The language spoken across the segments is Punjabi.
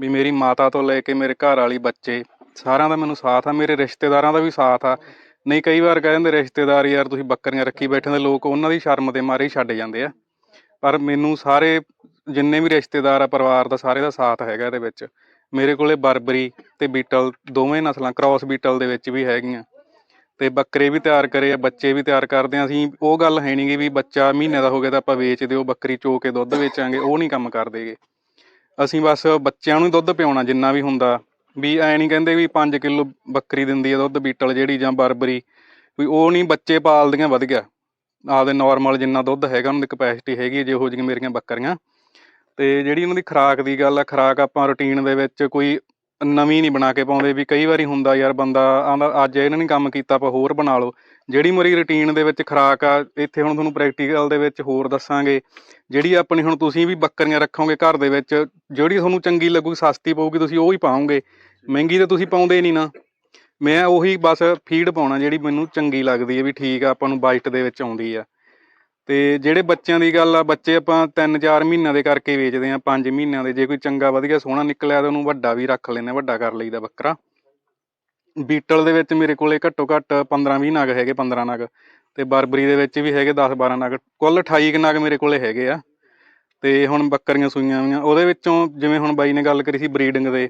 ਵੀ ਮੇਰੀ ਮਾਤਾ ਤੋਂ ਲੈ ਕੇ ਮੇਰੇ ਘਰ ਵਾਲੀ ਬੱਚੇ, ਸਾਰਿਆਂ ਦਾ ਮੈਨੂੰ ਸਾਥ ਆ, ਮੇਰੇ ਰਿਸ਼ਤੇਦਾਰਾਂ ਦਾ ਵੀ ਸਾਥ ਆ। ਨਹੀਂ, ਕਈ ਵਾਰ ਕਹਿ ਦਿੰਦੇ ਰਿਸ਼ਤੇਦਾਰ, ਯਾਰ ਤੁਸੀਂ ਬੱਕਰੀਆਂ ਰੱਖੀ ਬੈਠੇ ਦੇ ਲੋਕ ਉਹਨਾਂ ਦੀ ਸ਼ਰਮ ਦੇ ਮਾਰੇ ਹੀ ਛੱਡ ਜਾਂਦੇ ਆ। ਪਰ ਮੈਨੂੰ ਸਾਰੇ, ਜਿੰਨੇ ਵੀ ਰਿਸ਼ਤੇਦਾਰ ਆ, ਪਰਿਵਾਰ ਦਾ ਸਾਰੇ ਦਾ ਸਾਥ ਹੈਗਾ ਇਹਦੇ ਵਿੱਚ। ਮੇਰੇ ਕੋਲੇ ਬਰਬਰੀ ਤੇ ਬੀਟਲ, ਦੋਵੇਂ ਨਸਲਾਂ, ਕ੍ਰਾਸ ਬੀਟਲ ਦੇ ਵਿੱਚ ਵੀ ਹੈਗੀਆਂ। ਤੇ ਬੱਕਰੇ ਵੀ ਤਿਆਰ ਕਰੇ ਆ, ਬੱਚੇ ਵੀ ਤਿਆਰ ਕਰਦੇ ਆ। ਅਸੀਂ ਉਹ ਗੱਲ ਹੈ ਨਹੀਂਗੀ ਵੀ ਬੱਚਾ ਮਹੀਨੇ ਦਾ ਹੋ ਗਿਆ ਤਾਂ ਆਪਾਂ ਵੇਚ ਦਿਓ, ਬੱਕਰੀ ਚੋ ਕੇ ਦੁੱਧ ਵੇਚਾਂਗੇ, ਉਹ ਨਹੀਂ ਕੰਮ ਕਰਦੇਗੇ ਅਸੀਂ ਬਸ ਬੱਚਿਆਂ ਨੂੰ ਦੁੱਧ ਪਿਆਉਣਾ ਜਿੰਨਾ ਵੀ ਹੁੰਦਾ। ਵੀ ਐ ਨਹੀਂ ਕਹਿੰਦੇ ਵੀ 5 ਕਿਲੋ ਬੱਕਰੀ ਦਿੰਦੀ ਆ ਦੁੱਧ ਬੀਟਲ ਜਿਹੜੀ ਜਾਂ ਬਰਬਰੀ। ਵੀ ਉਹ ਨਹੀਂ ਬੱਚੇ ਪਾਲਦੀਆਂ ਵਧ ਗਿਆ। ਆਪਦੇ ਨਾਰਮਲ ਜਿੰਨਾ ਦੁੱਧ ਹੈਗਾ ਉਹਨਾਂ ਦੀ ਕਪੈਸਿਟੀ ਹੈਗੀ ਹੈ, ਜਿਹੋ ਜਿਹੀਆਂ ਮੇਰੀਆਂ ਬੱਕਰੀਆਂ। ਤੇ ਜਿਹੜੀ ਉਹਨਾਂ ਦੀ ਖੁਰਾਕ ਦੀ ਗੱਲ ਆ ਖੁਰਾਕ ਆਪਾਂ ਰੁਟੀਨ ਦੇ ਵਿੱਚ ਕੋਈ ਨਵੀਂ ਨਹੀਂ ਬਣਾ ਕੇ ਪਾਉਂਦੇ। ਵੀ ਕਈ ਵਾਰੀ ਹੁੰਦਾ ਯਾਰ ਬੰਦਾ ਆਂਦਾ ਅੱਜ ਇਹਨਾਂ ਨੇ ਕੰਮ ਕੀਤਾ ਆਪਾਂ ਹੋਰ ਬਣਾ ਲਓ। ਜਿਹੜੀ ਮੇਰੀ ਰੁਟੀਨ ਦੇ ਵਿੱਚ ਖੁਰਾਕ ਆ ਇੱਥੇ ਹੁਣ ਤੁਹਾਨੂੰ ਪ੍ਰੈਕਟੀਕਲ ਦੇ ਵਿੱਚ ਹੋਰ ਦੱਸਾਂਗੇ। ਜਿਹੜੀ ਆਪਣੀ ਹੁਣ ਤੁਸੀਂ ਵੀ ਬੱਕਰੀਆਂ ਰੱਖੋਗੇ ਘਰ ਦੇ ਵਿੱਚ ਜਿਹੜੀ ਤੁਹਾਨੂੰ ਚੰਗੀ ਲੱਗੂਗੀ ਸਸਤੀ ਪਊਗੀ ਤੁਸੀਂ ਉਹ ਹੀ ਪਾਓਗੇ। ਮਹਿੰਗੀ ਤਾਂ ਤੁਸੀਂ ਪਾਉਂਦੇ ਨਹੀਂ ਨਾ। ਮੈਂ ਉਹੀ ਬਸ ਫੀਡ ਪਾਉਣਾ ਜਿਹੜੀ ਮੈਨੂੰ ਚੰਗੀ ਲੱਗਦੀ ਹੈ ਵੀ ਠੀਕ ਆ ਆਪਾਂ ਨੂੰ ਬਜਟ ਦੇ ਵਿੱਚ ਆਉਂਦੀ ਆ। ਤੇ ਜਿਹੜੇ ਬੱਚਿਆਂ ਦੀ ਗੱਲ ਆ ਬੱਚੇ ਆਪਾਂ 3-4 ਮਹੀਨਿਆਂ ਦੇ ਕਰਕੇ ਵੇਚਦੇ ਆ 5 ਮਹੀਨਿਆਂ ਦੇ। ਜੇ ਕੋਈ ਚੰਗਾ ਵਧੀਆ ਸੋਹਣਾ ਨਿਕਲਿਆ ਤਾਂ ਉਹਨੂੰ ਵੱਡਾ ਵੀ ਰੱਖ ਲੈਂਦੇ ਹਾਂ, ਵੱਡਾ ਕਰ ਲਈਦਾ ਬੱਕਰਾ। ਬੀਟਲ ਦੇ ਵਿੱਚ ਮੇਰੇ ਕੋਲੇ ਘੱਟੋ ਘੱਟ 15-20 ਨਗ ਹੈਗੇ 15 ਨਗ ਤੇ ਬਰਬਰੀ ਦੇ ਵਿੱਚ ਵੀ ਹੈਗੇ 10-12 ਨਗ, ਕੁੱਲ 28 ਕੁ ਨਗ ਮੇਰੇ ਕੋਲੇ ਹੈਗੇ ਆ। ਤੇ ਹੁਣ ਬੱਕਰੀਆਂ ਸੂਈਆਂ ਹੋਈਆਂ, ਉਹਦੇ ਵਿੱਚੋਂ ਜਿਵੇਂ ਹੁਣ ਬਾਈ ਨੇ ਗੱਲ ਕਰੀ ਸੀ ਬਰੀਡਿੰਗ ਦੇ,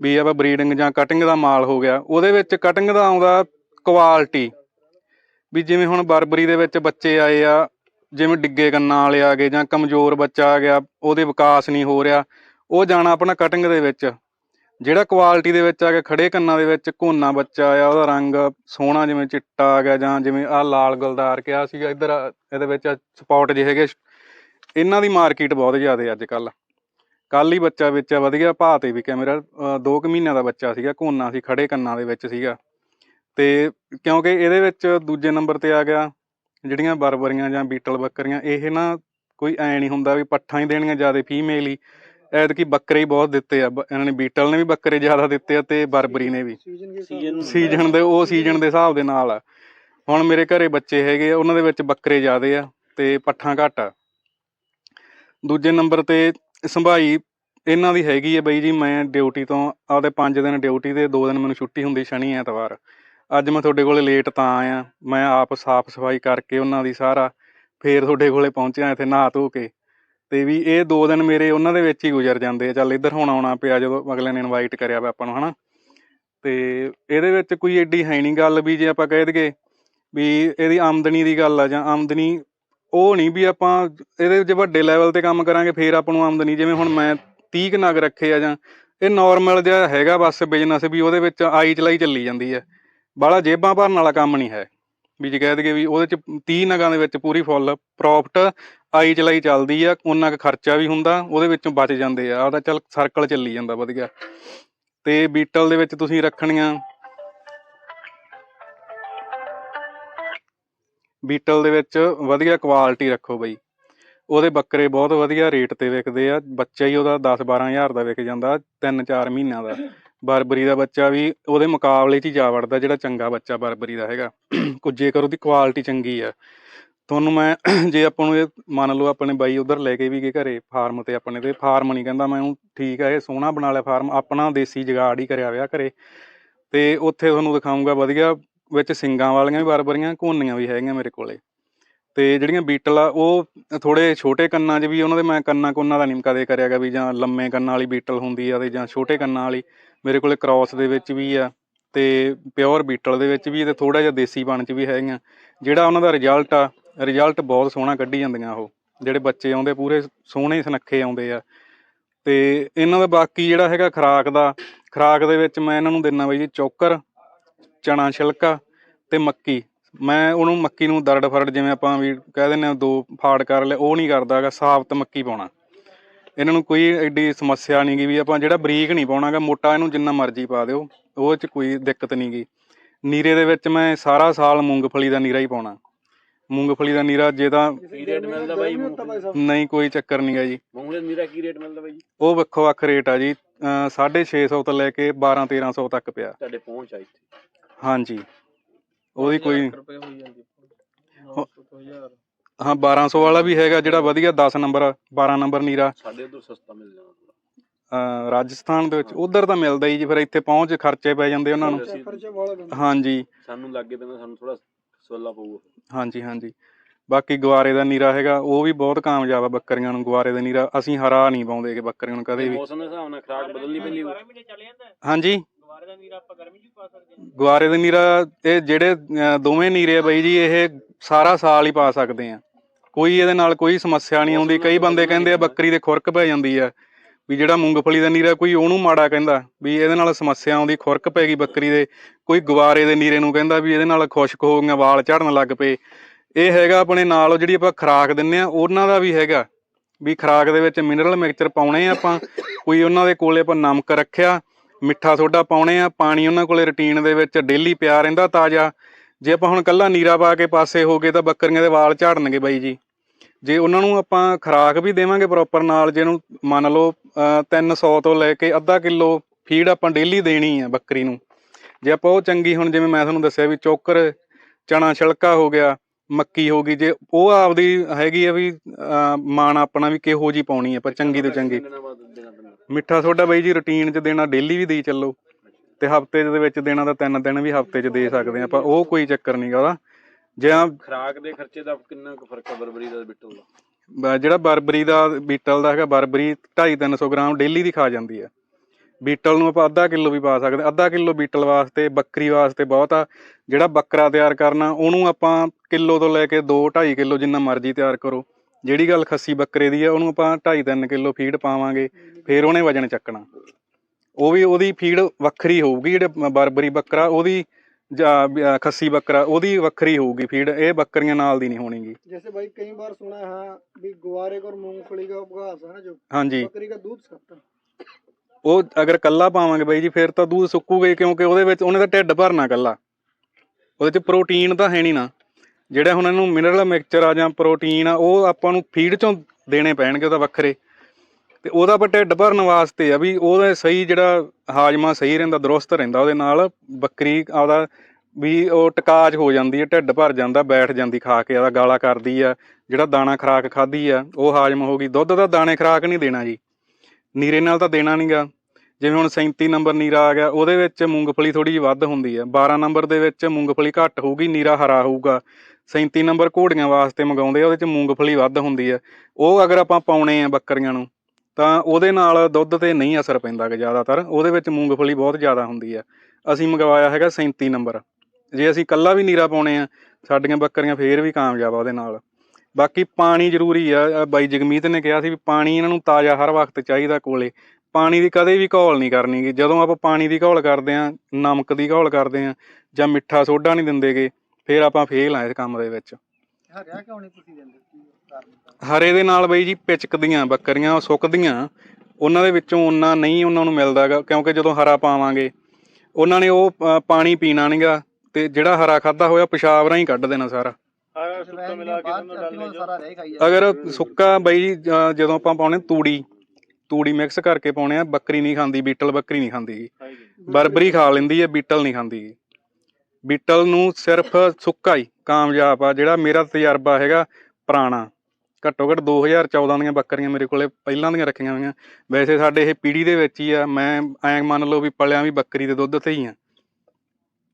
ਵੀ ਆਪਾਂ ਬਰੀਡਿੰਗ ਜਾਂ ਕਟਿੰਗ ਦਾ ਮਾਲ ਹੋ ਗਿਆ, ਉਹਦੇ ਵਿੱਚ ਕਟਿੰਗ ਦਾ ਆਉਂਦਾ ਕੁਆਲਿਟੀ ਵੀ ਜਿਵੇਂ ਹੁਣ ਬਰਬਰੀ ਦੇ ਵਿੱਚ ਬੱਚੇ ਆਏ ਆ, ਜਿਵੇਂ ਡਿੱਗੇ ਕੰਨਾਂ ਵਾਲੇ ਆ ਗਏ ਜਾਂ ਕਮਜ਼ੋਰ ਬੱਚਾ ਆ ਗਿਆ, ਉਹਦੇ ਵਿਕਾਸ ਨਹੀਂ ਹੋ ਰਿਹਾ, ਉਹ ਜਾਣਾ ਆਪਣਾ ਕਟਿੰਗ ਦੇ ਵਿੱਚ। ਜਿਹੜਾ ਕੁਆਲਿਟੀ ਦੇ ਵਿੱਚ ਆ ਗਿਆ ਖੜੇ ਕੰਨਾਂ ਦੇ ਵਿੱਚ ਕੋਨਾ ਬੱਚਾ ਆ, ਉਹਦਾ ਰੰਗ ਸੋਹਣਾ ਜਿਵੇਂ ਚਿੱਟਾ ਆ ਗਿਆ ਜਾਂ ਜਿਵੇਂ ਆ ਲਾਲ ਗੁਲਦਾਰ ਕਿਹਾ ਸੀਗਾ, ਇੱਧਰ ਇਹਦੇ ਵਿੱਚ ਸਪੌਟ ਜਿਹੇ ਹੈਗੇ, ਇਹਨਾਂ ਦੀ ਮਾਰਕੀਟ ਬਹੁਤ ਜ਼ਿਆਦਾ ਅੱਜ ਕੱਲ ਕੱਲ ਹੀ ਬੱਚਾ ਵੇਚਿਆ, ਵਧੀਆ ਭਾਅ ਤੇ ਵਿਕਿਆ ਮੇਰਾ 2 ਕੁ ਮਹੀਨਿਆਂ ਦਾ ਬੱਚਾ ਸੀਗਾ ਕੋਨਾ ਸੀ, ਖੜੇ ਕੰਨਾਂ ਦੇ ਵਿੱਚ ਸੀਗਾ। ਤੇ ਕਿਉਂਕਿ ਇਹਦੇ ਵਿੱਚ ਦੂਜੇ ਨੰਬਰ ਤੇ ਆ ਗਿਆ, ਜਿਹੜੀਆਂ ਬਰਬਰੀਆਂ ਜਾਂ ਬੀਟਲ ਬੱਕਰੀਆਂ, ਇਹ ਨਾ ਕੋਈ ਐ ਨਹੀਂ ਹੁੰਦਾ ਵੀ ਪੱਠਾਂ ਹੀ ਦੇਣੀਆਂ ਜ਼ਿਆਦਾ ਫੀਮੇਲ ਹੀ। ਐਤਕੀ ਬੱਕਰੇ ਹੀ ਬਹੁਤ ਦਿੱਤੇ ਆ ਬ- ਇਹਨਾਂ ਨੇ ਬੀਟਲ ਨੇ ਵੀ ਬੱਕਰੇ ਜ਼ਿਆਦਾ ਦਿੱਤੇ ਆ ਤੇ ਬਰਬਰੀ ਨੇ ਵੀ। ਸੀਜ਼ਨ ਸੀਜ਼ਨ ਦੇ ਉਹ ਸੀਜ਼ਨ ਦੇ ਹਿਸਾਬ ਦੇ ਨਾਲ ਆ। ਹੁਣ ਮੇਰੇ ਘਰੇ ਬੱਚੇ ਹੈਗੇ ਆ ਉਹਨਾਂ ਦੇ ਵਿੱਚ ਬੱਕਰੇ ਜ਼ਿਆਦੇ ਆ ਤੇ ਪੱਠਾਂ ਘੱਟ ਆ। ਦੂਜੇ ਨੰਬਰ ਤੇ ਸੰਭਾਈ ਇਹਨਾਂ ਦੀ ਹੈਗੀ ਹੈ ਬਈ ਜੀ ਮੈਂ ਡਿਊਟੀ ਤੋਂ ਆਪਦੇ 5 ਦਿਨ ਡਿਊਟੀ ਤੇ 2 ਦਿਨ ਮੈਨੂੰ ਛੁੱਟੀ ਹੁੰਦੀ ਸ਼ਨੀ ਐਤਵਾਰ। ਅੱਜ ਮੈਂ ਤੁਹਾਡੇ ਕੋਲੇ ਲੇਟ ਤਾਂ ਆਇਆ ਮੈਂ ਆਪ ਸਾਫ਼ ਸਫ਼ਾਈ ਕਰਕੇ ਉਹਨਾਂ ਦੀ ਸਾਰਾ ਫੇਰ ਤੁਹਾਡੇ ਕੋਲੇ ਪਹੁੰਚਿਆ ਇੱਥੇ ਨਹਾ ਧੋ ਕੇ। ਤੇ ਵੀ ਇਹ ਦੋ ਦਿਨ ਮੇਰੇ ਉਹਨਾਂ ਦੇ ਵਿੱਚ ਹੀ ਗੁਜ਼ਰ ਜਾਂਦੇ ਆ। ਚੱਲ ਇੱਧਰ ਹੁਣ ਆਉਣਾ ਪਿਆ ਜਦੋਂ ਅਗਲੇ ਨੇ ਇਨਵਾਈਟ ਕਰਿਆ ਵਾ ਆਪਾਂ ਨੂੰ, ਹਨਾ? ਤੇ ਇਹਦੇ ਵਿੱਚ ਕੋਈ ਐਡੀ ਹੈ ਨਹੀਂ ਗੱਲ ਵੀ ਜੇ ਆਪਾਂ ਕਹਿ ਦਈਏ ਵੀ ਇਹਦੀ ਆਮਦਨੀ ਦੀ ਗੱਲ ਆ ਜਾਂ ਆਮਦਨੀ ਉਹ ਨਹੀਂ ਵੀ ਆਪਾਂ ਇਹਦੇ ਜੇ ਵੱਡੇ ਲੈਵਲ ਤੇ ਕੰਮ ਕਰਾਂਗੇ, ਫੇਰ ਆਪਾਂ ਨੂੰ ਆਮਦਨੀ, ਜਿਵੇਂ ਹੁਣ ਮੈਂ 30 ਕੁ ਨਗ ਰੱਖੇ ਆ ਜਾਂ ਇਹ ਨਾਰਮਲ ਜਿਹਾ ਹੈਗਾ ਬਸ ਬਿਜ਼ਨਸ ਵੀ ਉਹਦੇ ਵਿੱਚ ਆਈ ਚਲਾਈ ਚੱਲੀ ਜਾਂਦੀ ਹੈ ਬਾਹਲਾ ਜੇਬਾਂ ਭਰਨ ਵਾਲਾ ਕੰਮ ਨਹੀਂ ਹੈ। ਵੀ ਜੇ ਕਹਿ ਦਈਏ ਵੀ ਉਹਦੇ ਚ 30 ਨਗਾਂ ਦੇ ਵਿੱਚ ਪੂਰੀ ਫੁੱਲ ਪ੍ਰੋਫਿਟ ਆਈ ਚਲਾਈ ਚੱਲਦੀ ਆ, ਉਹਨਾਂ ਕੁ ਖਰਚਾ ਵੀ ਹੁੰਦਾ, ਉਹਦੇ ਵਿੱਚੋਂ ਬਚ ਜਾਂਦੇ ਆ। ਉਹਦਾ ਚੱਲ ਸਰਕਲ ਚੱਲੀ ਜਾਂਦਾ ਵਧੀਆ। ਤੇ ਬੀਟਲ ਦੇ ਵਿੱਚ ਤੁਸੀਂ ਰੱਖਣੀਆਂ। ਬੀਟਲ ਦੇ ਵਿੱਚ ਵਧੀਆ ਕੁਆਲਿਟੀ ਰੱਖੋ ਬਈ। ਉਹਦੇ ਬੱਕਰੇ ਬਹੁਤ ਵਧੀਆ ਰੇਟ ਤੇ ਵਿਕਦੇ ਆ। ਬੱਚਾ ਹੀ ਉਹਦਾ 10 12000 ਦਾ ਵਿਕ ਜਾਂਦਾ 3-4 ਮਹੀਨਿਆਂ ਦਾ। ਬਰਬਰੀ ਦਾ ਬੱਚਾ ਵੀ ਉਹਦੇ ਮੁਕਾਬਲੇ 'ਚ ਹੀ ਜਾ ਵੜਦਾ, ਜਿਹੜਾ ਚੰਗਾ ਬੱਚਾ ਬਰਬਰੀ ਦਾ ਹੈਗਾ। ਕੁਝ ਜੇਕਰ ਉਹਦੀ ਕੁਆਲਿਟੀ ਚੰਗੀ ਆ। ਤੁਹਾਨੂੰ ਮੈਂ ਜੇ ਆਪਾਂ ਨੂੰ ਇਹ ਮੰਨ ਲਓ ਆਪਣੇ ਬਾਈ ਉਧਰ ਲੈ ਕੇ ਵੀ ਗਏ ਘਰੇ ਫਾਰਮ ਤੇ ਆਪਣੇ ਤੇ ਫਾਰਮ ਨਹੀਂ ਕਹਿੰਦਾ ਮੈਂ ਉਹਨੂੰ ਠੀਕ ਆ, ਇਹ ਸੋਹਣਾ ਬਣਾ ਲਿਆ ਫਾਰਮ ਆਪਣਾ ਦੇਸੀ ਜਗਾੜ ਹੀ ਕਰਿਆ ਹੋਇਆ ਘਰੇ। ਤੇ ਉੱਥੇ ਤੁਹਾਨੂੰ ਦਿਖਾਉਂਗਾ ਵਧੀਆ, ਵਿੱਚ ਸਿੰਗਾਂ ਵਾਲੀਆਂ ਵੀ ਬਰਬਰੀਆਂ ਕੋਨੀਆਂ ਵੀ ਹੈਗੀਆਂ ਮੇਰੇ ਕੋਲੇ। ਤੇ ਜਿਹੜੀਆਂ ਬੀਟਲ ਆ, ਉਹ ਥੋੜੇ ਛੋਟੇ ਕੰਨਾਂ 'ਚ ਵੀ ਉਹਨਾਂ ਦੇ ਮੈਂ ਕੰਨਾਂ ਕੋਨਾਂ ਦਾ ਨਹੀਂ ਕਦੇ ਕਰਿਆਗਾ ਵੀ ਜਾਂ ਲੰਮੇ ਕੰਨਾਂ ਵਾਲੀ ਬੀਟਲ ਹੁੰਦੀ ਆ ਤੇ ਜਾਂ ਛੋਟੇ ਕੰਨਾਂ ਵਾਲੀ। ਮੇਰੇ ਕੋਲੇ ਕ੍ਰਾਸ ਦੇ ਵਿੱਚ ਵੀ ਆ ਤੇ ਪਿਓਰ ਬੀਟਲ ਦੇ ਵਿੱਚ ਵੀ ਤੇ ਥੋੜਾ ਜਿਹਾ ਦੇਸੀ ਬਣ 'ਚ ਵੀ ਹੈਗੀਆਂ। ਜਿਹੜਾ ਉਹਨਾਂ ਦਾ ਰਿਜ਼ਲਟ ਆ, ਰਿਜ਼ਲਟ ਬਹੁਤ ਸੋਹਣਾ ਕੱਢੀ ਜਾਂਦੀਆਂ ਉਹ। ਜਿਹੜੇ ਬੱਚੇ ਆਉਂਦੇ ਪੂਰੇ ਸੋਹਣੇ ਸੁਨੱਖੇ ਆਉਂਦੇ ਆ। ਤੇ ਇਹਨਾਂ ਦਾ ਬਾਕੀ ਜਿਹੜਾ ਹੈਗਾ ਖਰਾਕ ਦਾ, ਖਰਾਕ ਦੇ ਵਿੱਚ ਮੈਂ ਇਹਨਾਂ ਨੂੰ ਦਿੰਨਾ ਬਈ ਜੀ ਚੋਕਰ ਚਣਾ ਛਿਲਕਾ ਤੇ ਮੱਕੀ। ਮੈਂ ਉਹਨੂੰ ਮੱਕੀ ਨੂੰ ਦਰੜ ਫਰੜ ਜਿਵੇਂ ਆਪਾਂ ਵੀ ਕਹਿ ਦਿੰਦੇ ਆ ਦੋ ਫਾੜ ਕਰ ਲੈ ਉਹ ਨਹੀਂ ਕਰਦਾਗਾ ਸਾਬਤ ਮੱਕੀ ਪਾਉਣਾ। ਇਹਨਾਂ ਨੂੰ ਕੋਈ ਐਡੀ ਸਮੱਸਿਆ ਨਹੀਂ ਗੀ ਵੀ ਆਪਾਂ ਜਿਹੜਾ ਬਰੀਕ ਨਹੀਂ ਪਾਉਣਾਗਾ ਮੋਟਾ ਇਹਨੂੰ ਜਿੰਨਾ ਮਰਜ਼ੀ ਪਾ ਦਿਓ ਉਹ 'ਚ ਕੋਈ ਦਿੱਕਤ ਨਹੀਂ ਗੀ। ਨੀਰੇ ਦੇ ਵਿੱਚ ਮੈਂ ਸਾਰਾ ਸਾਲ ਮੂੰਗਫਲੀ ਦਾ ਨੀਰਾ ਹੀ ਪਾਉਣਾ। ਮੂੰਗਫਲੀ ਦਾ ਨੀਰਾ ਜੇ ਤਾਂ ਕੀ ਰੇਟ ਮਿਲਦਾ ਬਾਈ ਨਹੀਂ ਕੋਈ ਚੱਕਰ ਨਹੀਂਗਾ ਜੀ। ਮੂੰਗਫਲੀ ਦਾ ਨੀਰਾ ਕੀ ਰੇਟ ਮਿਲਦਾ ਬਾਈ ਜੀ? ਉਹ ਵੱਖੋ ਵੱਖ ਰੇਟ ਆ ਜੀ ਅਹ 650 ਤੋਂ ਲੈ ਕੇ 12 1300 ਤੱਕ ਪਿਆ। ਤੁਹਾਡੇ ਪਹੁੰਚ ਆ ਇੱਥੇ। ਹਾਂਜੀ। ਉਹਦੀ ਕੋਈ ਰੁਪਏ ਹੋਈ ਜਾਂਦੀ ਉਹ- ਹਾਂ। 1200 ਵਾਲਾ ਵੀ ਹੈਗਾ ਜਿਹੜਾ ਵਧੀਆ 10 ਨੰਬਰ 12 ਨੰਬਰ ਨੀਰਾ। ਸਾਡੇ ਉਧਰ ਸਸਤਾ ਮਿਲ ਜਾਣਾ ਥੋੜਾ ਰਾਜਸਥਾਨ ਦੇ ਵਿੱਚ ਉਧਰ ਤਾਂ ਮਿਲਦਾ ਹੀ ਜੀ ਫਿਰ ਇੱਥੇ ਪਹੁੰਚ ਖਰਚੇ ਪੈ ਜਾਂਦੇ ਉਹਨਾਂ ਨੂੰ। ਹਾਂਜੀ। ਸਾਨੂੰ ਲੱਗੇ ਪੈਂਦਾ ਸਾਨੂੰ ਥੋੜਾ ਸੋਲਾ ਪਊਗਾ। ਹਾਂਜੀ ਹਾਂਜੀ। ਬਾਕੀ ਗਵਾਰੇ ਦਾ ਨੀਰਾ ਹੈਗਾ ਉਹ ਵੀ ਬਹੁਤ ਕਾਮਯਾਬ ਆ ਬੱਕਰੀਆਂ ਨੂੰ ਗਵਾਰੇ ਦਾ ਨੀਰਾ। ਅਸੀਂ ਹਰਾ ਨਹੀਂ ਪਾਉਂਦੇ ਕਿ ਬੱਕਰੀਆਂ ਨੂੰ ਕਦੇ ਵੀ। ਮੌਸਮ ਦੇ ਹਿਸਾਬ ਨਾਲ ਖਰਾਕ ਬਦਲਣੀ ਪੈਂਦੀ। ਹਾਂਜੀ। ਗਵਾਰੇ ਦਾ ਨੀਰਾ ਇਹ ਜਿਹੜੇ ਅਹ, ਦੋਵੇਂ ਨੀਰੇ ਆ ਬਾਈ ਜੀ ਇਹ ਸਾਰਾ ਸਾਲ ਹੀ ਪਾ ਸਕਦੇ ਆ ਕੋਈ ਇਹਦੇ ਨਾਲ ਕੋਈ ਸਮੱਸਿਆ ਨਹੀਂ ਆਉਂਦੀ। ਕਈ ਬੰਦੇ ਕਹਿੰਦੇ ਆ ਬੱਕਰੀ ਦੇ ਖੁਰਕ ਪੈ ਜਾਂਦੀ ਆ ਵੀ ਜਿਹੜਾ ਮੂੰਗਫਲੀ ਦਾ ਨੀਰਾ ਕੋਈ ਉਹਨੂੰ ਮਾੜਾ ਕਹਿੰਦਾ ਵੀ ਇਹਦੇ ਨਾਲ ਸਮੱਸਿਆ ਆਉਂਦੀ ਖੁਰਕ ਪੈ ਗਈ ਬੱਕਰੀ ਦੇ। ਕੋਈ ਗਵਾਰੇ ਦੇ ਨੀਰੇ ਨੂੰ ਕਹਿੰਦਾ ਵੀ ਇਹਦੇ ਨਾਲ ਖੁਸ਼ਕ ਹੋ ਗਈਆਂ ਵਾਲ ਝੜਨ ਲੱਗ ਪਏ। ਇਹ ਹੈਗਾ ਆਪਣੇ ਨਾਲ ਉਹ ਜਿਹੜੀ ਆਪਾਂ ਖੁਰਾਕ ਦਿੰਨੇ ਆ ਉਹਨਾਂ ਦਾ ਵੀ ਹੈਗਾ। ਵੀ ਖੁਰਾਕ ਦੇ ਵਿੱਚ ਮਿਨਰਲ ਮਿਕਸਚਰ ਪਾਉਣੇ ਆ ਆਪਾਂ। ਕੋਈ ਉਹਨਾਂ ਦੇ ਕੋਲੇ ਆਪਾਂ ਨਮਕ ਰੱਖਿਆ ਮਿੱਠਾ ਸੋਡਾ ਪਾਉਣੇ ਆ ਪਾਣੀ ਉਹਨਾਂ ਕੋਲੇ ਰੁਟੀਨ ਦੇ ਵਿੱਚ ਡੇਲੀ ਪਿਆ ਰਹਿੰਦਾ ਤਾਜ਼ਾ। ਜੇ ਆਪਾਂ ਹੁਣ ਕੱਲਾ ਨੀਰਾ ਪਾ ਕੇ ਪਾਸੇ ਹੋ ਗਏ ਤਾਂ ਬੱਕਰੀਆਂ ਦੇ ਵਾਲ ਝਾੜਨਗੇ ਬਾਈ ਜੀ। ਜੇ ਉਹਨਾਂ ਨੂੰ ਆਪਾਂ ਖੁਰਾਕ ਵੀ ਦੇਵਾਂਗੇ ਪ੍ਰੋਪਰ ਨਾਲ ਜਿਹਨੂੰ ਮੰਨ ਲਓ ਅਹ 300 ਤੋਂ ਲੈ ਕੇ ਅੱਧਾ ਕਿਲੋ ਫੀਡ ਆਪਾਂ ਡੇਲੀ ਦੇਣੀ ਆ ਬੱਕਰੀ ਨੂੰ। ਜੇ ਆਪਾਂ ਉਹ ਚੰਗੀ ਹੁਣ ਜਿਵੇਂ ਮੈਂ ਤੁਹਾਨੂੰ ਦੱਸਿਆ ਵੀ ਚੋਕਰ ਚਣਾ ਛਿਲਕਾ ਹੋ ਗਿਆ ਮੱਕੀ ਹੋ ਗਈ ਜੇ ਉਹ ਆਪਦੀ ਹੈਗੀ ਆ ਵੀ ਮਾਣ ਆਪਣਾ ਵੀ ਕਿਹੋ ਜੀ ਪਾਉਣੀ ਆ ਪਰ ਚੰਗੀ ਤੋਂ ਚੰਗੀ। ਮਿੱਠਾ ਸੋਡਾ ਬਾਈ ਜੀ ਰੁਟੀਨ 'ਚ ਦੇਣਾ ਡੇਲੀ ਵੀ ਦੇਈ ਚੱਲੋ। ਤੇ ਹਫ਼ਤੇ ਦੇ ਵਿੱਚ ਦੇਣਾ ਤਾਂ ਤਿੰਨ ਦਿਨ ਵੀ ਹਫ਼ਤੇ 'ਚ ਦੇ ਸਕਦੇ ਆ ਆਪਾਂ ਉਹ ਕੋਈ ਚੱਕਰ ਨਹੀਂਗਾ ਉਹਦਾ। ਜੇ ਆ ਖਰਾਕ ਦੇ ਖਰਚੇ ਦਾ ਕਿੰਨਾ ਕੁ ਫ਼ਰਕ ਆ ਬਰਬਰੀ ਦਾ ਬਿੱਟਲ ਦਾ? ਬ- ਜਿਹੜਾ ਬਰਬਰੀ ਦਾ ਬੀਟਲ ਦਾ ਹੈਗਾ ਬਰਬਰੀ 2.5 300 ਗ੍ਰਾਮ ਡੇਲੀ ਦੀ ਖਾ ਜਾਂਦੀ ਆ। ਬੀਟਲ ਨੂੰ ਆਪਾਂ ਅੱਧਾ ਕਿਲੋ ਵੀ ਪਾ ਸਕਦੇ ਅੱਧਾ ਕਿਲੋ ਬੀਟਲ ਵਾਸਤੇ ਬੱਕਰੀ ਵਾਸਤੇ ਬਹੁਤ ਆ। ਜਿਹੜਾ ਬੱਕਰਾ ਤਿਆਰ ਕਰਨਾ ਉਹਨੂੰ ਆਪਾਂ ਕਿਲੋ ਤੋਂ ਲੈ ਕੇ 2 2.5 ਕਿਲੋ ਜਿੰਨਾ ਮਰਜ਼ੀ ਤਿਆਰ ਕਰੋ। ਜਿਹੜੀ ਗੱਲ ਖੱਸੀ ਬੱਕਰੇ ਦੀ ਆ ਉਹਨੂੰ ਆਪਾਂ 2.5 3 ਕਿਲੋ ਫੀਡ ਪਾਵਾਂਗੇ ਫੇਰ ਉਹਨੇ ਵਜਨ ਚੱਕਣਾ ਉਹ ਵੀ ਉਹਦੀ ਫੀਡ ਵੱਖਰੀ ਹੋਊਗੀ ਜਿਹੜੇ ਬਰਬਰੀ ਬੱਕਰਾ ਉਹਦੀ ਜਾਂ ਵੀ, ਅਹ, ਖੱਸੀ ਬੱਕਰਾ ਉਹਦੀ ਵੱਖਰੀ ਹੋਊਗੀ ਫੀਡ ਇਹ ਬੱਕਰੀਆਂ ਨਾਲ ਦੀ ਨਹੀਂ ਹੋਣੀਗੀ जैसे भाई कई बार सुना है भी गुवारे का और मूंगफली का उपघास है ना जो ਹਾਂਜੀ बकरी का दूध सकता है ਉਹ ਅਗਰ ਕੱਲਾ ਪਾਵਾਂਗੇ ਬਾਈ ਜੀ ਫਿਰ ਤਾਂ दूध ਸੁੱਕੂਗਾ ਹੀ ਕਿਉਂਕਿ ਉਹਦੇ ਵਿੱਚ ਉਹਨੇ ਤਾਂ ਢਿੱਡ ਭਰਨਾ ਕੱਲਾ ਉਹਦੇ ਚ ਪ੍ਰੋਟੀਨ ਤਾਂ ਹੈ ਨਹੀਂ ਨਾ ਜਿਹੜਾ ਹੁਣ ਇਹਨੂੰ ਮਿਨਰਲ ਮਿਕਸਚਰ ਆ ਜਾਂ ਪ੍ਰੋਟੀਨ ਆ, ਉਹ ਆਪਾਂ ਨੂੰ ਫੀਡ ਚੋਂ ਦੇਣੇ ਪੈਣਗੇ ਉਹਦਾ ਵੱਖਰੇ। ਤੇ ਉਹਦਾ ਪਰ ਢਿੱਡ ਭਰਨ ਵਾਸਤੇ ਆ ਵੀ ਉਹਦਾ ਸਹੀ ਜਿਹੜਾ ਹਾਜਮਾ ਸਹੀ ਰਹਿੰਦਾ, ਦਰੁਸਤ ਰਹਿੰਦਾ, ਉਹਦੇ ਨਾਲ ਬੱਕਰੀ ਆਪਦਾ ਵੀ ਉਹ ਟਕਾਜ ਹੋ ਜਾਂਦੀ ਹੈ, ਢਿੱਡ ਭਰ ਜਾਂਦਾ, ਬੈਠ ਜਾਂਦੀ, ਖਾ ਕੇ ਆਦਾ ਗਾਲਾ ਕਰਦੀ ਆ, ਜਿਹੜਾ ਦਾਣਾ ਖਰਾਕ ਖਾਦੀ ਆ, ਉਹ ਹਾਜਮ ਹੋ ਗਈ। ਦੁੱਧ ਦਾ ਦਾਣੇ ਖਰਾਕ ਨਹੀਂ ਦੇਣਾ ਜੀ। ਨੀਰੇ ਨਾਲ ਤਾਂ ਦੇਣਾ ਨਹੀਂਗਾ ਜਿਵੇਂ ਹੁਣ 37 ਨੰਬਰ ਨੀਰਾ ਆ ਗਿਆ, ਉਹਦੇ ਵਿੱਚ ਮੂੰਗਫਲੀ ਥੋੜੀ ਜਿਹੀ ਵੱਧ ਹੁੰਦੀ ਆ। 12 ਨੰਬਰ ਦੇ ਵਿੱਚ ਮੂੰਗਫਲੀ ਘੱਟ ਹੋਊਗੀ, ਨੀਰਾ ਹਰਾ ਹੋਊਗਾ। 37 ਨੰਬਰ ਘੋੜੀਆਂ ਵਾਸਤੇ ਮੰਗਾਉਂਦੇ ਆ, ਉਹਦੇ ਚ ਮੂੰਗਫਲੀ ਵੱਧ ਹੁੰਦੀ ਆ। ਉਹ ਅਗਰ ਆਪਾਂ ਪਾਉਣੇ ਆ ਬੱਕਰੀਆਂ ਨੂੰ, ਤਾਂ ਉਹਦੇ ਨਾਲ ਦੁੱਧ ਤੇ ਨਹੀਂ ਅਸਰ ਪੈਂਦਾ ਗਾ ਜ਼ਿਆਦਾਤਰ, ਉਹਦੇ ਵਿੱਚ ਮੂੰਗਫਲੀ ਬਹੁਤ ਜ਼ਿਆਦਾ ਹੁੰਦੀ ਆ। ਅਸੀਂ ਮੰਗਵਾਇਆ ਹੈਗਾ 37 ਨੰਬਰ। ਜੇ ਅਸੀਂ ਕੱਲਾ ਵੀ ਨੀਰਾ ਪਾਉਣੇ ਆ, ਸਾਡੀਆਂ ਬੱਕਰੀਆਂ ਫੇਰ ਵੀ ਕਾਮਯਾਬ ਆ ਉਹਦੇ ਨਾਲ। ਬਾਕੀ ਪਾਣੀ ਜ਼ਰੂਰੀ ਆ ਬਾਈ ਜਗਮੀਤ ਨੇ ਕਿਹਾ ਸੀ ਵੀ ਪਾਣੀ ਇਹਨਾਂ ਨੂੰ ਤਾਜ਼ਾ ਹਰ ਵਕਤ ਚਾਹੀਦਾ ਕੋਲੇ। ਪਾਣੀ ਦੀ ਕਦੇ ਵੀ ਘੋਲ ਨਹੀਂ ਕਰਨੀ ਗੀ। ਜਦੋਂ ਆਪਾਂ ਪਾਣੀ ਦੀ ਘੋਲ ਕਰਦੇ ਆ, ਨਮਕ ਦੀ ਘੋਲ ਕਰਦੇ ਆ, ਜਾਂ ਮਿੱਠਾ ਸੋਡਾ ਨਹੀਂ ਦਿੰਦੇਗੇ ਫੇਰ ਆਪਾਂ ਫੇਲ ਆ ਇਸ ਕੰਮ ਦੇ ਵਿੱਚ। ਹਰੇ ਦੇ ਨਾਲ ਬਈ ਜੀ ਪਿਚਕਦੀਆਂ ਬੱਕਰੀਆਂ ਸੁੱਕਦੀਆਂ। ਉਹਨਾਂ ਦੇ ਵਿੱਚੋਂ ਉਹਨਾਂ ਨਹੀਂ ਉਹਨਾਂ ਨੂੰ ਮਿਲਦਾ ਗਾ ਕਿਉਂਕਿ ਜਦੋਂ ਹਰਾ ਪਾਵਾਂਗੇ ਉਹਨਾਂ ਨੇ ਉਹ ਪਾਣੀ ਪੀਣਾ ਨੀਗਾ ਤੇ ਜਿਹੜਾ ਹਰਾ ਖਾਦਾ ਹੋਇਆ ਪਿਸ਼ਾਬ ਰਾਹੀਂ ਕੱਢ ਦੇਣਾ ਸਾਰਾ। ਅਗਰ ਸੁੱਕਾ ਬਈ ਜੀ ਜਦੋਂ ਆਪਾਂ ਪਾਉਣੇ ਤੂੜੀ ਤੂੜੀ ਮਿਕਸ ਕਰਕੇ ਪਾਉਣੇ ਆ ਬੱਕਰੀ ਨਹੀਂ ਖਾਂਦੀ ਬੀਟਲ ਬੱਕਰੀ ਨਹੀਂ ਖਾਂਦੀ। ਗੀ। ਬਰਬਰੀ ਖਾ ਲੈਂਦੀ ਹੈ ਬੀਟਲ ਨਹੀਂ ਖਾਂਦੀ। ਗੀ। ਬੀਟਲ ਨੂੰ ਸਿਰਫ ਸੁੱਕਾ ਹੀ ਕਾਮਯਾਬ ਆ, ਜਿਹੜਾ ਮੇਰਾ ਤਜਰਬਾ ਹੈਗਾ ਪੁਰਾਣਾ। ਘੱਟੋ ਘੱਟ 2014 ਦੀਆਂ ਬੱਕਰੀਆਂ ਮੇਰੇ ਕੋਲੇ ਪਹਿਲਾਂ ਦੀਆਂ ਰੱਖੀਆਂ ਹੋਈਆਂ। ਵੈਸੇ ਸਾਡੇ ਇਹ ਪੀੜੀ ਦੇ ਵਿੱਚ ਹੀ ਆ, ਮੈਂ ਐਂ ਮੰਨ ਲਓ ਵੀ ਪਲਿਆਂ ਵੀ ਬੱਕਰੀ ਦੇ ਦੁੱਧ ਤੇ ਹੀ ਆ।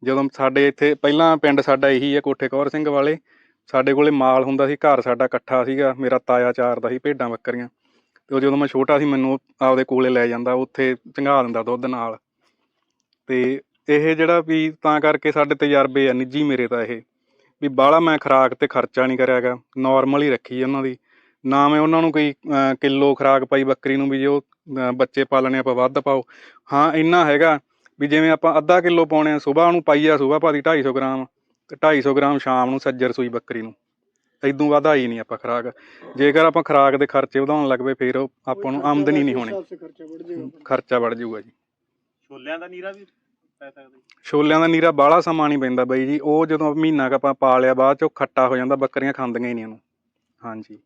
ਜਦੋਂ ਸਾਡੇ ਇੱਥੇ ਪਹਿਲਾਂ ਪਿੰਡ ਸਾਡਾ ਇਹੀ ਆ, ਕੋਠੇ ਕੌਰ ਸਿੰਘ ਵਾਲੇ, ਸਾਡੇ ਕੋਲੇ ਮਾਲ ਹੁੰਦਾ ਸੀ, ਘਰ ਸਾਡਾ ਇਕੱਠਾ ਸੀਗਾ, ਮੇਰਾ ਤਾਇਆ ਚਾਰਦਾ ਸੀ, ਭੇਡਾਂ ਬੱਕਰੀਆਂ। ਤੇ ਉਹ ਜਦੋਂ ਮੈਂ ਛੋਟਾ ਸੀ, ਮੈਨੂੰ ਆਪਦੇ ਕੋਲੇ ਲੈ ਜਾਂਦਾ, ਉੱਥੇ ਚੰਗਾ ਦਿੰਦਾ ਦੁੱਧ ਨਾਲ। ਤੇ ਇਹ ਜਿਹੜਾ ਵੀ ਤਾਂ ਕਰਕੇ ਸਾਡੇ ਤਜਰਬੇ ਆ ਨਿੱਜੀ ਮੇਰੇ ਤਾਂ ਇਹ ਵੀ ਬਾਹਲਾ ਮੈਂ ਖਰਾਕ ਤੇ ਖਰਚਾ ਨਹੀਂ ਕਰਿਆਗਾ ਨਾਰਮਲ ਹੀ ਰੱਖੀ ਉਹਨਾਂ ਦੀ। ਨਾ ਮੈਂ ਉਹਨਾਂ ਨੂੰ ਕੋਈ ਕਿਲੋ ਖਰਾਕ ਪਾਈ ਬੱਕਰੀ ਨੂੰ ਵੀ ਜੇ ਉਹ ਬੱਚੇ ਪਾਲਣੇ ਆਪਾਂ ਵੱਧ ਪਾਓ। ਹਾਂ ਇੰਨਾ ਹੈਗਾ ਵੀ ਜਿਵੇਂ ਆਪਾਂ ਅੱਧਾ ਕਿਲੋ ਪਾਉਣੇ ਆ ਸਵੇਰ ਨੂੰ ਪਾਈ ਪਾਈਆ ਸਵੇਰ ਭਾਦੀ 250 ਗ੍ਰਾਮ ਤੇ 250 ਗ੍ਰਾਮ ਸ਼ਾਮ ਨੂੰ ਸੱਜਰ ਸੂਈ ਬੱਕਰੀ ਨੂੰ। ਇਦੋਂ ਵਾਧਾ ਹੀ ਨਹੀਂ ਆਪਾਂ ਖਰਾਕ। ਜੇਕਰ ਆਪਾਂ ਖਰਾਕ ਦੇ ਖਰਚੇ ਵਧਾਉਣ ਲੱਗ ਪਏ ਫੇਰ ਆਪਾਂ ਨੂੰ ਆਮਦਨੀ ਨਹੀਂ ਹੋਣੀ। ਖਰਚਾ ਵੱਧ ਜੂਗਾ ਜੀ। ਛੋਲਿਆਂ ਦਾ ਨੀਰਾ ਵੀ ਛੋਲਿਆਂ ਦਾ ਨੀਰਾ ਬਾਹਲਾ ਸਮਾਂ ਨਹੀਂ ਪੈਂਦਾ ਬਾਈ ਜੀ। ਉਹ ਜਦੋਂ ਮਹੀਨਾ ਕ ਪਾ ਲਿਆ ਬਾਅਦ ਚੋਂ ਖੱਟਾ ਹੋ ਜਾਂਦਾ ਬੱਕਰੀਆਂ ਖਾਂਦੀਆਂ ਹੀ ਨਹੀਂ ਉਹਨੂੰ। ਹਾਂਜੀ।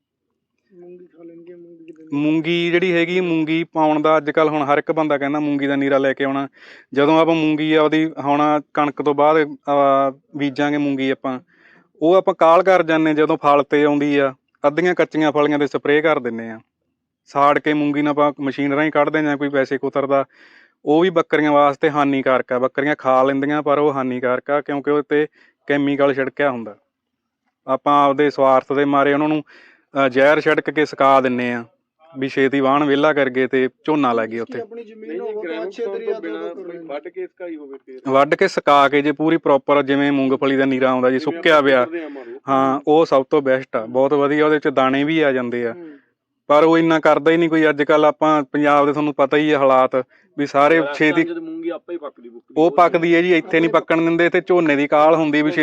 ਮੂੰਗੀ ਜਿਹੜੀ ਹੈਗੀ ਮੂੰਗੀ ਪਾਉਣ ਦਾ ਅੱਜ ਕੱਲ ਹੁਣ ਹਰ ਇੱਕ ਬੰਦਾ ਕਹਿੰਦਾ ਮੂੰਗੀ ਦਾ ਨੀਰਾ ਲੈ ਕੇ ਆਉਣਾ। ਜਦੋਂ ਆਪਾਂ ਮੂੰਗੀ ਆਪਦੀ ਹੁਣ ਕਣਕ ਤੋਂ ਬਾਅਦ ਬੀਜਾਂਗੇ ਮੂੰਗੀ ਆਪਾਂ ਉਹ ਆਪਾਂ ਕਾਲ ਕਰ ਜਾਂਦੇ ਜਦੋਂ ਫਲ ਤੇ ਆਉਂਦੀ ਆ। ਅੱਧੀਆਂ ਕੱਚੀਆਂ ਫਲੀਆਂ ਤੇ ਸਪਰੇਅ ਕਰ ਦਿੰਨੇ ਆ ਸਾੜ ਕੇ ਮੂੰਗੀ ਨਾਲ ਆਪਾਂ ਮਸ਼ੀਨ ਰਾਹੀਂ ਕੱਢਦੇ ਜਾਂ ਕੋਈ ਵੈਸੇ ਕੁਤਰਦਾ। ਉਹ ਵੀ ਬੱਕਰੀਆਂ ਵਾਸਤੇ ਹਾਨੀਕਾਰਕ ਆ। ਬੱਕਰੀਆਂ ਖਾ ਲੈਂਦੀਆਂ ਪਰ ਉਹ ਹਾਨੀਕਾਰਕ ਆ ਕਿਉਂਕਿ ਉਹ ਤੇ ਕੈਮੀਕਲ ਛਿੜਕਿਆ ਹੁੰਦਾ। ਆਪਾਂ ਆਪਦੇ ਸਵਾਰਥ ਦੇ ਮਾਰੇ ਉਹਨਾਂ ਨੂੰ ਜ਼ਹਿਰ ਛਿੜਕ ਕੇ ਸੁਕਾ ਦਿੰਨੇ ਆ ਵੀ ਛੇਤੀ ਵਾਹਣ ਵਿਹਲਾ ਕਰਕੇ ਤੇ ਝੋਨਾ ਲੱਗੇ ਉੱਥੇ। ਆਪਣੀ ਜ਼ਮੀਨ ਹੋਵੇ ਤਾਂ ਅੱਛੇ ਤਰੀਕੇ ਨਾਲ ਵੱਢ ਕੇ ਸਕਾਈ ਹੋਵੇ ਫੇਰ। ਵੱਢ ਕੇ ਸੁਕਾ ਕੇ ਜੇ ਪੂਰੀ ਪ੍ਰੋਪਰ ਜਿਵੇਂ ਮੂੰਗਫਲੀ ਦਾ ਨੀਰਾ ਆਉਂਦਾ ਜੀ ਸੁੱਕਿਆ ਪਿਆ ਹਾਂ ਉਹ ਸਭ ਤੋਂ ਬੈਸਟ ਆ। ਬਹੁਤ ਵਧੀਆ ਉਹਦੇ ਚ ਦਾਣੇ ਵੀ ਆ ਜਾਂਦੇ ਆ। ਪਰ ਉਹ ਇੰਨਾ ਕਰਦਾ ਹੀ ਨਹੀਂ ਕੋਈ। ਅੱਜ ਕੱਲ ਆਪਾਂ ਪੰਜਾਬ ਦੇ ਤੁਹਾਨੂੰ ਪਤਾ ਹੀ ਆ ਹਾਲਾਤ ਵੀ ਸਾਰੇ ਛੇਤੀ ਜਦ ਮੂੰਗੀ ਆਪੇ ਹੀ ਪੱਕਦੀ ਬੁੱਕਦੀ। ਉਹ ਪੱਕਦੀ ਹੈ ਜੀ ਇੱਥੇ ਨਹੀਂ ਪੱਕਣ ਦਿੰਦੇ ਤੇ ਝੋਨੇ ਦੀ ਕਾਲ ਹੁੰਦੀ ਵੀ ਛੇਤੀ